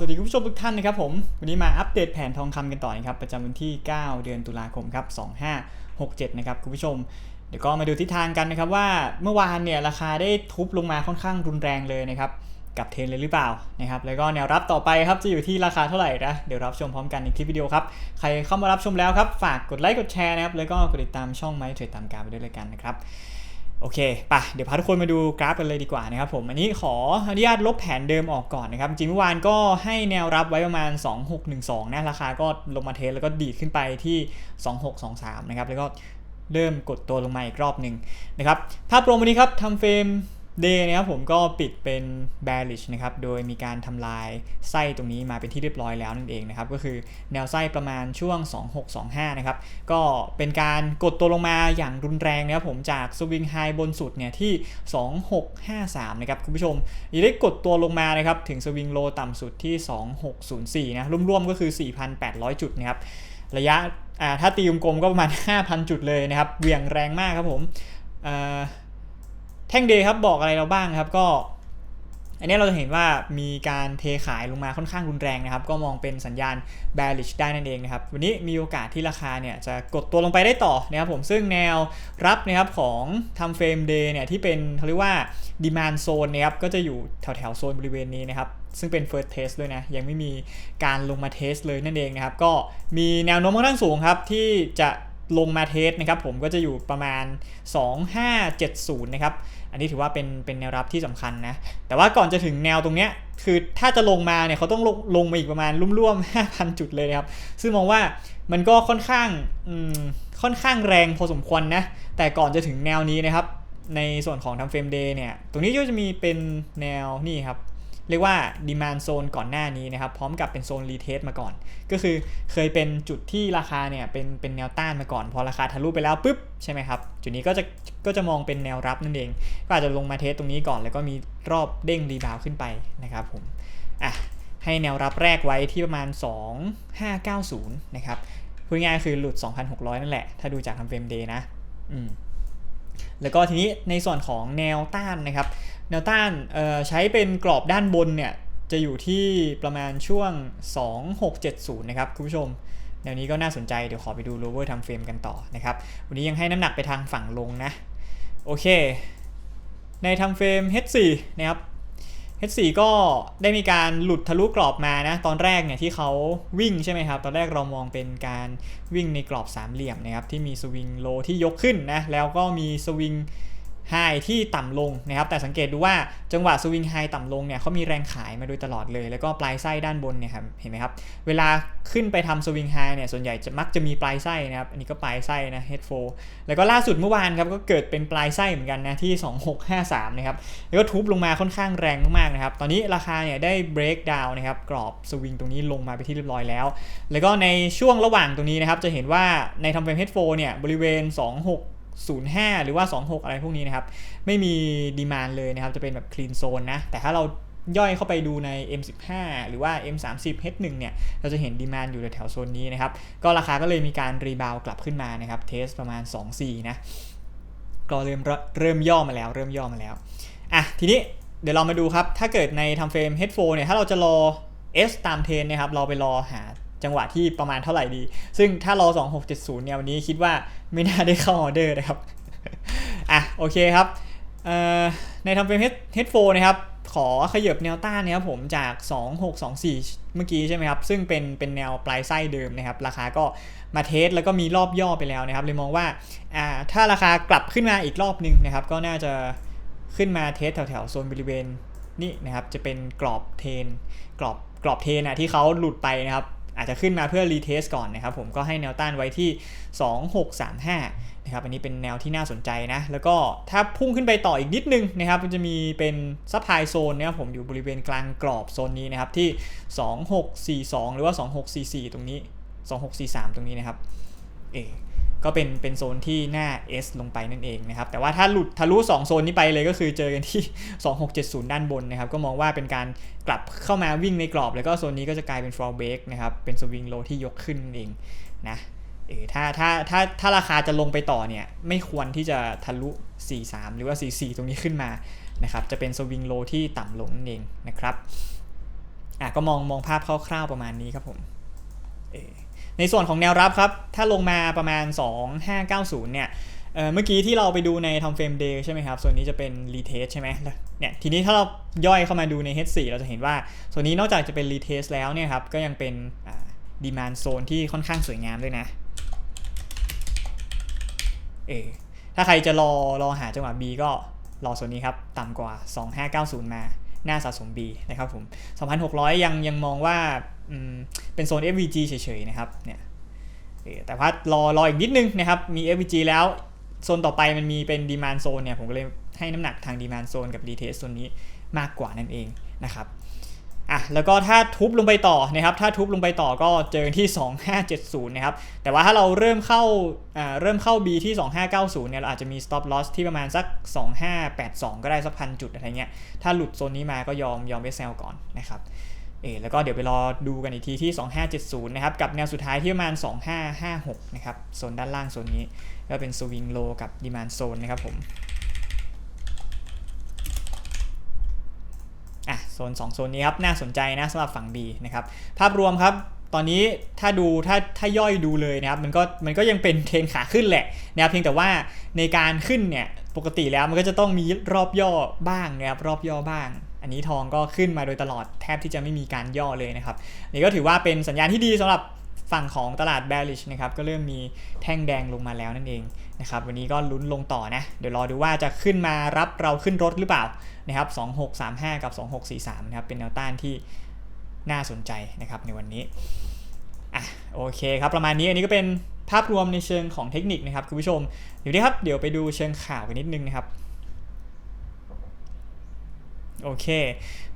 สวัสดีคุณผู้ชมทุกท่านนะครับผม วันนี้มาอัปเดตแผนทองคำกันต่อนะครับ ประจำวันที่ 9 เดือนตุลาคมครับ 2567 นะครับคุณผู้ชม เดี๋ยวก็มาดูทิศทางกันนะครับว่าเมื่อวานเนี่ยราคาได้ทุบลงมาค่อนข้างรุนแรงเลยนะครับกับเทรนเลยหรือเปล่านะครับแล้วก็แนวรับต่อไปครับจะอยู่ที่ราคาเท่าไหร่นะเดี๋ยวรับชมพร้อมกันในคลิปวิดีโอครับใครเข้ามารับชมแล้วครับฝากกดไลค์กดแชร์นะครับแล้วก็กดติดตามช่องไม้เทรดตามการไปด้วยเลยกันนะครับ โอเคปะเดี๋ยวพาทุกคนมาดูกราฟกันเลยดีกว่านะครับผม อันนี้ขออนุญาตลบแผนเดิมออกก่อนนะครับ จริงเมื่อวานก็ให้แนวรับไว้ประมาณ 2612 นะ ราคาก็ลงมาเทสแล้วก็ดีดขึ้นไปที่ 2623 นะครับ แล้วก็เริ่มกดตัวลงมาอีกรอบหนึ่งนะครับ ภาพรวมวันนี้ครับทำเฟรม เดย์นะครับผมก็ปิดเป็น bearish นะครับ โดยมีการทำลายไส้ตรงนี้มาเป็นที่เรียบร้อยแล้วนั่นเองนะครับ ก็คือแนวไส้ประมาณช่วง 2625 นะครับ ก็เป็นการกดตัวลงมาอย่างรุนแรงนะครับผมจากสวิงไฮบนสุดเนี่ยที่ 2653 นะครับคุณผู้ชมยังได้กดตัวลงมานะครับ ถึงสวิงโลต่ำสุดที่ 2604 นะ รวมๆก็คือ 4,800 จุดนะครับ ระยะถ้าตีกลมๆก็ประมาณ 5,000 จุดเลยนะครับเหวี่ยงแรงมากครับผมอ่า แท่งเดย์ครับบอกอะไรเราบ้างครับก็ อันนี้เราจะเห็นว่ามีการเทขายลงมาค่อนข้างรุนแรงนะครับ ก็มองเป็นสัญญาณ bearish ได้นั่นเองนะครับ วันนี้มีโอกาสที่ราคาเนี่ยจะกดตัวลงไปได้ต่อนะครับผมซึ่งแนวรับนะครับของทำเฟรมเดย์เนี่ยที่เป็นเขาเรียกว่า demand zone นะครับก็จะอยู่แถวแถวๆโซนบริเวณนี้นะครับซึ่งเป็น first test ด้วยนะ ยังไม่มีการลงมาเทสเลยนั่นเองนะครับ ก็มีแนวโน้มค่อนข้างสูงครับที่จะ ลงมาเทสนะครับผมก็จะอยู่ประมาณ 2570 นะครับ อันนี้ถือว่าเป็นเป็นแนวรับที่สำคัญนะ แต่ว่าก่อนจะถึงแนวตรงเนี้ยคือถ้าจะลงมาเนี่ยเขาต้องลงลงมาอีกประมาณร่วมๆ5,000 จุดเลยนะครับ ซึ่งมองว่ามันก็ค่อนข้างค่อนข้างแรงพอสมควรนะ แต่ก่อนจะถึงแนวนี้นะครับ ในส่วนของทำเฟรมเดย์เนี่ย ตรงนี้ก็จะมีเป็นแนวนี่ครับ เรียกว่า demand zone ก่อนหน้านี้นะครับ พร้อมกับเป็นโซน retest มาก่อน ก็คือเคยเป็นจุดที่ราคาเนี่ยเป็นเป็นแนวต้านมาก่อน พอราคาทะลุไปแล้วปุ๊บใช่ไหมครับ จุดนี้ก็จะก็จะมองเป็นแนวรับนั่นเอง ก็อาจจะลงมาเทสตรงนี้ก่อน แล้วก็มีรอบเด้งรีบาวขึ้นไปนะครับผมอะให้แนวรับแรกไว้ที่ประมาณ 2590 นะครับพูดง่ายคือหลุด 2,600 นั่นแหละ ถ้าดูจากทำเฟรมเดย์นะ อืม แล้วก็ทีนี้ในส่วนของแนวต้านนะครับ แนวต้านใช้เป็นกรอบด้านบนเนี่ยจะอยู่ที่ประมาณช่วง 2670 นะครับคุณผู้ชมแนวนี้ก็น่าสนใจเดี๋ยวขอไปดูโลเวอร์ทำเฟรมกันต่อนะครับ วันนี้ยังให้น้ำหนักไปทางฝั่งลงนะ โอเค ในทำเฟรม H4 นะครับ H4 ก็ได้มีการหลุดทะลุกรอบมานะ ตอนแรกเนี่ยที่เขาวิ่งใช่ไหมครับ ตอนแรกเรามองเป็นการวิ่งในกรอบสามเหลี่ยมนะครับ ที่มีสวิงโลที่ยกขึ้นนะ แล้วก็มีสวิง ไฮที่ต่ำลงนะครับแต่สังเกตดูว่าจังหวะสวิงไฮต่ำลงเนี่ยเขามีแรงขายมาโดยตลอดเลย แล้วก็ปลายไส้ด้านบนเนี่ยครับเห็นไหมครับเวลาขึ้นไปทำสวิงไฮเนี่ยส่วนใหญ่จะมักจะมีปลายไส้นะครับอันนี้ก็ปลายไส้นะ head f o แล้วก็ล่าสุดเมื่อวานครับก็เกิดเป็นปลายไส้เหมือนกันนะที่ 2653นะครับแล้วก็ทุบลงมาค่อนข้างแรงมากๆนะครับตอนนี้ราคาเนี่ยได้ break down นะครับกรอบสวิงตรงนี้ลงมาไปที่เรียบร้อยแล้ว แล้วก็ในช่วงระหว่างตรงนี้นะครับจะเห็นว่าในทำเป็น head f o เนี่ยบริเวณ 26 05 หรือว่า 26 อะไรพวกนี้นะครับ ไม่มีดีมานเลยนะครับ จะเป็นแบบ clean zone นะ แต่ถ้าเราย่อยเข้าไปดูใน M15 หรือว่า M30 H1 เนี่ย เราจะเห็นดีมานอยู่แถวโซนนี้นะครับ ก็ราคาก็เลยมีการรีบาวกลับขึ้นมานะครับ เทสประมาณ 2-4 นะ ก็เริ่มเริ่มย่อมาแล้ว เริ่มย่อมาแล้ว อะ ทีนี้เดี๋ยวเรามาดูครับ ถ้าเกิดในทำเฟรม H4 เนี่ย ถ้าเราจะรอ S ตามเทนนะครับ เราไปรอหา จังหวะที่ประมาณเท่าไหร่ดี ซึ่งถ้ารอ2670เนี่ยวันนี้คิดว่าไม่น่าได้เข้าออเดอร์นะครับ อะโอเคครับในทำเป็นเฮดโฟนะครับขอขยับแนวต้านนะครับผมจาก 2624 เมื่อกี้ใช่ไหมครับ ซึ่งเป็นเป็นแนวปลายไส้เดิมนะครับ ราคาก็มาเทสแล้วก็มีรอบย่อไปแล้วนะครับ เลยมองว่าอ่าถ้าราคากลับขึ้นมาอีกรอบนึงนะครับ ก็น่าจะขึ้นมาเทสแถวๆโซนบริเวณนี่นะครับ จะเป็นกรอบเทน กรอบกรอบเทนนะที่เขาหลุดไปนะครับ อาจจะขึ้นมาเพื่อรีเทสก่อนนะครับผมก็ให้แนวต้านไว้ที่ 2635นะครับอันนี้เป็นแนวที่น่าสนใจนะ แล้วก็ถ้าพุ่งขึ้นไปต่ออีกนิดนึงนะครับมันจะมีเป็นซัพพลายโซนนะครับผมอยู่บริเวณกลางกรอบโซนนี้นะครับที่ 2642 หรือว่า 2644 ตรงนี้ 2643 ตรงนี้นะครับเอ ก็เป็นเป็นโซนที่หน้า S ลงไปนั่นเองนะครับ แต่ว่าถ้าหลุดทะลุ 2 โซนนี้ไปเลยก็คือเจอกันที่ 2670 ด้านบนนะครับ ก็มองว่าเป็นการกลับเข้ามาวิ่งในกรอบ แล้วก็โซนนี้ก็จะกลายเป็น fall break นะครับ เป็นสวิงโลที่ยกขึ้นเองนะเออถ้าถ้าถ้าถ้าราคาจะลงไปต่อเนี่ย ไม่ควรที่จะทะลุ 43 หรือว่า 44 ตรงนี้ขึ้นมานะครับ จะเป็นสวิงโลที่ต่ำลงนั่นเองนะครับ อะก็มองมองภาพคร่าวๆประมาณนี้ครับผมเออ ในส่วนของแนวรับครับ ถ้าลงมาประมาณ 2590 เนี่ยเมื่อกี้ที่เราไปดูในทำเฟรมเดย์ใช่ไหมครับ ส่วนนี้จะเป็นรีเทสใช่ไหมเนี่ยทีนี้ถ้าเราย่อยเข้ามาดูใน H4 เราจะเห็นว่า ส่วนนี้นอกจากจะเป็นรีเทสแล้วเนี่ยครับ ก็ยังเป็นดีมานโซนที่ค่อนข้างสวยงามด้วยนะเอถ้าใครจะรอรอหาจังหวะ B ก็รอโซนนี้ครับ ต่ำกว่า 2590 มา น้าสะสม B นะครับผม 2,600 ยังยังมองว่าเป็นโซน FVG เฉยๆนะครับเนี่ยแต่ว่ารอรออีกนิดนึงนะครับ มี FVG แล้วโซนต่อไปมันมีเป็นดีมานโซนเนี่ย ผมก็เลยให้น้ำหนักทางดีมานโซนกับดีเทสโซนนี้มากกว่านั่นเองนะครับ อะแล้วก็ถ้าทุบลงไปต่อนะครับถ้าทุบลงไปต่อก็เจอที่ 2570 นะครับ แต่ว่าถ้าเราเริ่มเข้าอ่าเริ่มเข้า B ที่ 2590 เนี่ยเราอาจจะมี stop loss ที่ประมาณสัก 2582 ก็ได้สักพันจุดอะไรเงี้ยถ้าหลุดโซนนี้มาก็ยอมยอมไปเซลก่อนนะครับเออแล้วก็เดี๋ยวไปรอดูกันอีกทีที่ 2570 นะครับ กับแนวสุดท้ายที่ประมาณ 2556 นะครับโซนด้านล่างโซนนี้ก็เป็น swing low กับ demand zone นะครับผม อะโซน 2 โซนนี้ครับน่าสนใจนะสำหรับฝั่ง B นะครับภาพรวมครับตอนนี้ถ้าดูถ้าถ้าย่อยดูเลยนะครับมันก็มันก็ยังเป็นเทรนขาขึ้นแหละนะครับเพียงแต่ว่าในการขึ้นเนี่ยปกติแล้วมันก็จะต้องมีรอบย่อบ้างนะครับรอบย่อบ้าง อันนี้ทองก็ขึ้นมาโดยตลอดแทบที่จะไม่มีการย่อเลยนะครับนี่ก็ถือว่าเป็นสัญญาณที่ดีสำหรับ ฝั่งของตลาด bearish นะครับก็เริ่มมีแท่งแดงลงมาแล้วนั่นเองนะครับวันนี้ก็ลุ้นลงต่อนะ เดี๋ยวรอดูว่าจะขึ้นมารับเราขึ้นรถหรือเปล่านะครับ2635 กับ 2643นะครับเป็นแนวต้านที่น่าสนใจนะครับในวันนี้อะโอเคครับประมาณนี้อันนี้ก็เป็นภาพรวมในเชิงของเทคนิคนะครับคุณผู้ชมเดี๋ยวนี้ครับเดี๋ยวไปดูเชิงข่าวกันนิดนึงนะครับโอเค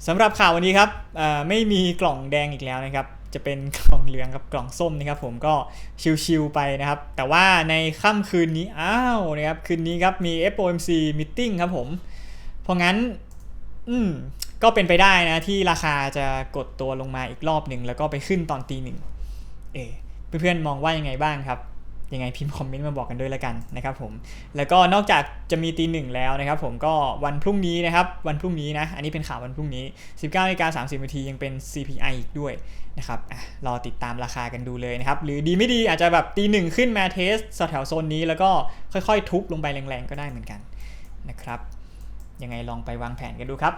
สำหรับข่าววันนี้ครับไม่มีกล่องแดงอีกแล้วนะครับ จะเป็นกล่องเหลืองกับกล่องส้มนะครับผมก็ชิวๆไปนะครับ แต่ว่าในค่ำคืนนี้ อ้าวนะครับคืนนี้ครับมี FOMC meeting ครับผม เพราะงั้น อืมก็เป็นไปได้นะที่ราคาจะกดตัวลงมาอีกรอบหนึ่งแล้วก็ไปขึ้นตอนตีหนึ่งเออเพื่อนๆมองว่ายังไงบ้างครับ ยังไงพิมพ์คอมเมนต์มาบอกกันด้วยละกันนะครับผมแล้วก็นอกจากจะมีตีหนึ่งแล้วนะครับผมก็วันพรุ่งนี้นะครับวันพรุ่งนี้นะอันนี้เป็นข่าววันพรุ่งนี้ 19นาฬิกา30นาทียังเป็น CPI อีกด้วยนะครับรอติดตามราคากันดูเลยนะครับหรือดีไม่ดีอาจจะแบบตีหนึ่งขึ้นมาเทสแถวโซนนี้แล้วก็ค่อยๆ ทุบลงไปแรงๆก็ได้เหมือนกันนะครับยังไงลองไปวางแผนกันดูครับ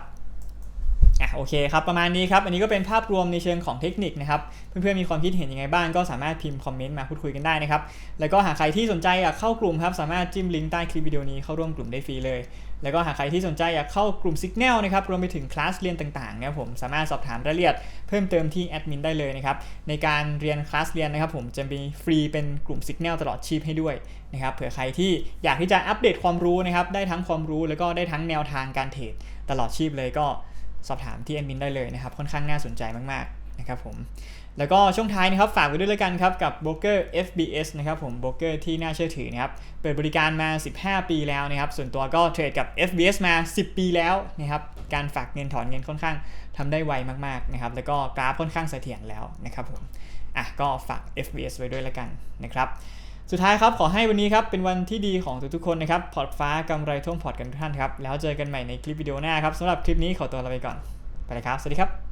อะโอเคครับประมาณนี้ครับ อันนี้ก็เป็นภาพรวมในเชิงของเทคนิคนะครับ เพื่อนๆมีความคิดเห็นยังไงบ้างก็สามารถพิมพ์คอมเมนต์มาพูดคุยกันได้นะครับ แล้วก็หากใครที่สนใจอยากเข้ากลุ่มครับสามารถจิ้มลิงก์ใต้คลิปวิดีโอนี้เข้าร่วมกลุ่มได้ฟรีเลย แล้วก็หากใครที่สนใจอยากเข้ากลุ่ม Signal นะครับรวมไปถึงคลาสเรียนต่างๆนะครับผมสามารถสอบถามรายละเอียดเพิ่มเติมที่แอดมินได้เลยนะครับในการเรียนคลาสเรียนนะครับผมจะมีฟรีเป็นกลุ่ม Signal ตลอดชีพให้ด้วยนะครับเผื่อใครที่อยากที่จะอัปเดตความรู้นะครับได้ทั้งความรู้แล้วก็ได้ทั้งแนวทางการเทรดตลอดชีพเลยก็ สอบถามที่แอดมินได้เลยนะครับ ค่อนข้างน่าสนใจมากๆนะครับผมแล้วก็ช่วงท้ายนะครับฝากไว้ด้วยแล้วกันครับกับโบรกเกอร์ FBS นะครับผมโบรกเกอร์ที่น่าเชื่อถือนะครับเปิดบริการมา 15 ปีแล้วนะครับส่วนตัวก็เทรดกับ FBS มา 10 ปีแล้วนะครับการฝากเงินถอนเงินค่อนข้างทำได้ไวมากๆนะครับแล้วก็กราฟค่อนข้างเสถียรแล้วนะครับผมอะก็ฝาก FBS ไว้ด้วยแล้วกันนะครับ สุดท้ายครับ ขอให้วันนี้ครับ เป็นวันที่ดีของทุกๆคนนะครับ พอร์ตฟ้ากำไรท่วมพอร์ตกันทุกท่านครับ แล้วเจอกันใหม่ในคลิปวิดีโอหน้าครับสำหรับคลิปนี้ขอตัวลาไปก่อน ไปเลยครับ สวัสดีครับ